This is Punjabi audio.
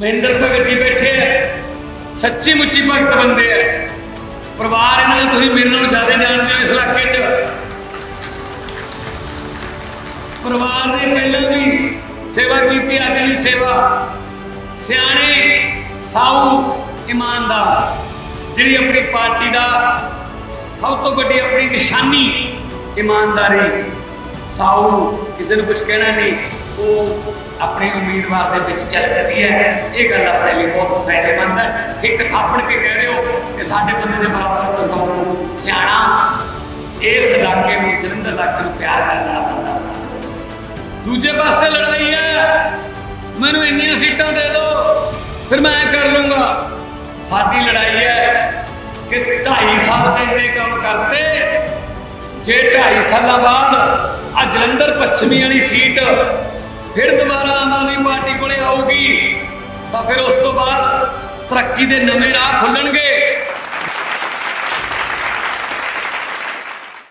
ਮਹਿੰਦਰ ਭਗਤ ਜੀ ਬੈਠੇ ਆ। ਸੱਚੀ ਮੁੱਚੀ ਭਗਤ ਬੰਦੇ ਆ। ਪਰਿਵਾਰ ਇਹਨਾਂ ਦਾ ਤੁਸੀਂ ਮੇਰੇ ਨਾਲੋਂ ਜ਼ਿਆਦਾ ਜਾਣਦੇ ਹੋ ਇਸ ਇਲਾਕੇ 'ਚ। ਪਰਿਵਾਰ ਨੇ ਪਹਿਲਾਂ ਵੀ ਸੇਵਾ ਕੀਤੀ, ਅੱਜ ਵੀ ਸੇਵਾ। ਸਿਆਣੇ ਸਾਊ ਇਮਾਨਦਾਰ, ਜਿਹੜੀ ਆਪਣੀ ਪਾਰਟੀ ਦਾ ਸਭ ਤੋਂ ਵੱਡੀ ਆਪਣੀ ਨਿਸ਼ਾਨੀ ਇਮਾਨਦਾਰੀ। ਸਾਊ ਕਿਸੇ ਨੂੰ ਕੁਝ ਕਹਿਣਾ ਨਹੀਂ, ਉਹ ਆਪਣੇ ਉਮੀਦਵਾਰ ਦੇ ਵਿੱਚ ਚੱਲ ਰਹੀ ਹੈ। ਇਹ ਗੱਲ ਆਪਣੇ ਲਈ ਬਹੁਤ ਫਾਇਦੇਮੰਦ ਹੈ। ਇੱਕ ਥਾਪੜ ਕੇ ਕਹਿ ਰਹੇ ਹੋ ਕਿ ਸਾਡੇ ਬੰਦੇ ਦੇ ਬਰਾਬਰ ਦਾ ਸਾਊ ਸਿਆਣਾ, ਇਸ ਇਲਾਕੇ ਨੂੰ ਜਲੰਧਰ ਇਲਾਕੇ ਨੂੰ ਪਿਆਰ ਕਰਦਾ ਬੰਦਾ। ਦੂਜੇ ਪਾਸੇ ਲੜਾਈ ਹੈ। ਮੈਨੂੰ ਇੰਨੀਆਂ ਸੀਟਾਂ ਦੇ ਦਿਓ, ਫਿਰ ਮੈਂ ਕਰ ਲੂੰਗਾ। ਸਾਡੀ ਲੜਾਈ ਹੈ ਕਿ 2.5 ਸਾਲ ਚ ਇੰਨੇ ਕੰਮ ਕਰਤੇ। ਜੇ 2.5 ਸਾਲਾਂ ਬਾਅਦ ਆ ਜਲੰਧਰ ਪੱਛਮੀ ਵਾਲੀ ਸੀਟ ਫਿਰ ਦੁਬਾਰਾ ਆਮ ਆਦਮੀ ਪਾਰਟੀ ਕੋਲੇ ਆਊਗੀ, ਤਾਂ ਫਿਰ ਉਸ ਤੋਂ ਬਾਅਦ ਤਰੱਕੀ ਦੇ ਨਵੇਂ ਰਾਹ ਖੁੱਲਣਗੇ।